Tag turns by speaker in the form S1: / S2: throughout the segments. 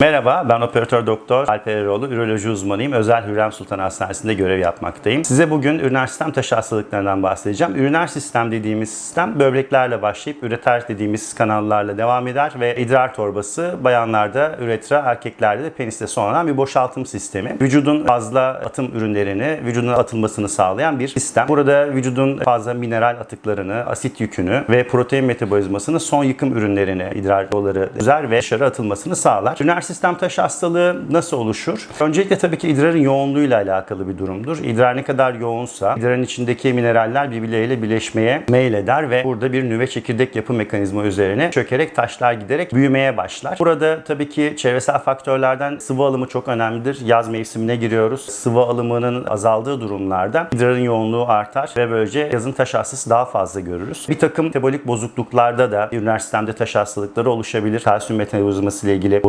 S1: Merhaba, ben operatör doktor Alper Eroğlu, üroloji uzmanıyım. Özel Hürrem Sultan Hastanesi'nde görev yapmaktayım. Size bugün üriner sistem taşı hastalıklarından bahsedeceğim. Üriner sistem dediğimiz sistem böbreklerle başlayıp üreter dediğimiz kanallarla devam eder ve idrar torbası bayanlarda üretra, erkeklerde de peniste sonradan bir boşaltım sistemi. Vücudun fazla atım ürünlerini, vücudun atılmasını sağlayan bir sistem. Burada vücudun fazla mineral atıklarını, asit yükünü ve protein metabolizmasını son yıkım ürünlerini idrar yolları üzer ve dışarı atılmasını sağlar. Üriner sistem taşı hastalığı nasıl oluşur? Öncelikle tabii ki idrarın yoğunluğuyla alakalı bir durumdur. İdrar ne kadar yoğunsa idrarın içindeki mineraller birbirleriyle birleşmeye meyleder ve burada bir nüve çekirdek yapı mekanizma üzerine çökerek taşlar giderek büyümeye başlar. Burada tabii ki çevresel faktörlerden sıvı alımı çok önemlidir. Yaz mevsimine giriyoruz. Sıvı alımının azaldığı durumlarda idrarın yoğunluğu artar ve böylece yazın taş hastası daha fazla görürüz. Bir takım metabolik bozukluklarda da üriner sistemde taş hastalıkları oluşabilir. Kalsiyum metabolizması ile ilgili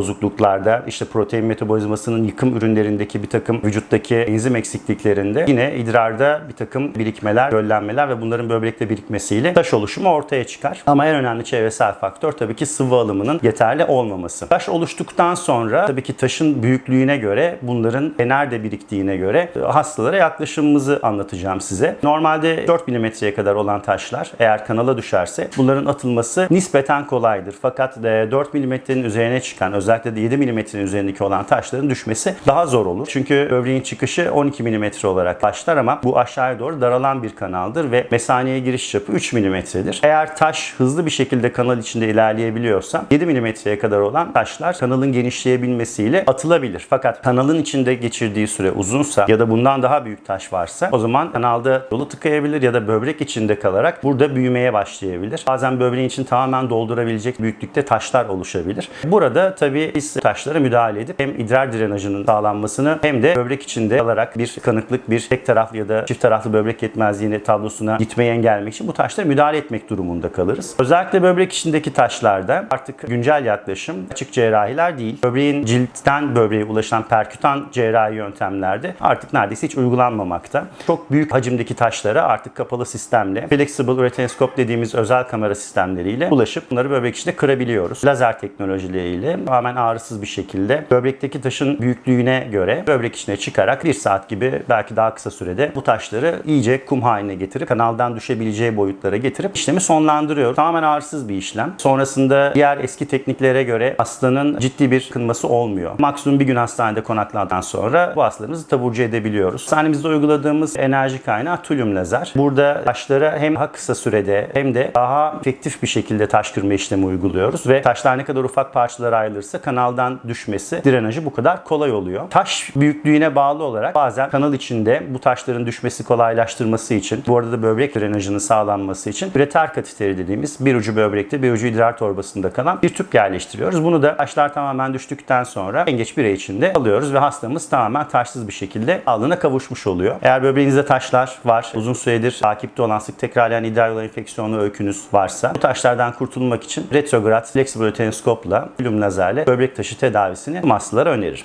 S1: bozukluklarda işte protein metabolizmasının yıkım ürünlerindeki bir takım vücuttaki enzim eksikliklerinde yine idrarda bir takım birikmeler, göllenmeler ve bunların böbrekte birikmesiyle taş oluşumu ortaya çıkar. Ama en önemli çevresel faktör tabii ki sıvı alımının yeterli olmaması. Taş oluştuktan sonra tabii ki taşın büyüklüğüne göre bunların nerede biriktiğine göre hastalara yaklaşımımızı anlatacağım size. Normalde 4 milimetreye kadar olan taşlar eğer kanala düşerse bunların atılması nispeten kolaydır. Fakat e, 4 milimetrenin üzerine çıkan özellikle de 7 milimetrenin üzerindeki olan taşların düşmesi daha zor olur. Çünkü böbreğin çıkışı 12 milimetre olarak başlar ama bu aşağıya doğru daralan bir kanaldır ve mesaneye giriş çapı 3 milimetredir. Eğer taş hızlı bir şekilde kanal içinde ilerleyebiliyorsa 7 milimetreye kadar olan taşlar kanalın genişleyebilmesiyle atılabilir. Fakat kanalın içinde geçirdiği süre uzunsa ya da bundan daha büyük taş varsa o zaman kanalda yolu tıkayabilir ya da böbrek içinde kalarak burada büyümeye başlayabilir. Bazen böbreğin için tamamen doldurabilecek büyüklükte taşlar oluşabilir. Burada tabii biz taşlara müdahale edip hem idrar drenajının sağlanmasını hem de böbrek içinde kalarak bir kanıklık, bir tek taraflı ya da çift taraflı böbrek yetmezliğini tablosuna gitmeyi engellemek için bu taşlara müdahale etmek durumunda kalırız. Özellikle böbrek içindeki taşlarda artık güncel yaklaşım açık cerrahiler değil. Böbreğin ciltten böbreğe ulaşan perkütan cerrahi yöntemlerde artık neredeyse hiç uygulanmamakta. Çok büyük hacimdeki taşlara artık kapalı sistemle flexible uretenoskop dediğimiz özel kamera sistemleriyle ulaşıp bunları böbrek içinde kırabiliyoruz. Lazer teknolojileriyle tamamen ağrısız bir şekilde böbrekteki taşın büyüklüğüne göre böbrek içine çıkarak bir saat gibi belki daha kısa sürede bu taşları iyice kum haline getirip kanaldan düşebileceği boyutlara getirip işlemi sonlandırıyor. Tamamen ağrısız bir işlem. Sonrasında diğer eski tekniklere göre hastanın ciddi bir kınması olmuyor. Maksimum bir gün hastanede konakladıktan sonra bu hastalarımızı taburcu edebiliyoruz. Hastanemizde uyguladığımız enerji kaynağı tülüm lazer. Burada taşlara hem daha kısa sürede hem de daha efektif bir şekilde taş kırma işlemi uyguluyoruz ve taşlar ne kadar ufak parçalara ayrılırsa kanaldan düşmesi, drenajı bu kadar kolay oluyor. Taş büyüklüğüne bağlı olarak bazen kanal içinde bu taşların düşmesi kolaylaştırması için, bu arada da böbrek drenajının sağlanması için üreter kateteri dediğimiz bir ucu böbrekte bir ucu idrar torbasında kalan bir tüp yerleştiriyoruz. Bunu da taşlar tamamen düştükten sonra en geç bir ay içinde alıyoruz ve hastamız tamamen taşsız bir şekilde sağlığına kavuşmuş oluyor. Eğer böbreğinizde taşlar var, uzun süredir takipte olan sık tekrarlayan idrar yolu enfeksiyonu öykünüz varsa bu taşlardan kurtulmak için retrograd flexible uretenoskopla, lüm lazerle böbrek taşı tedavisini hastalara öneririm.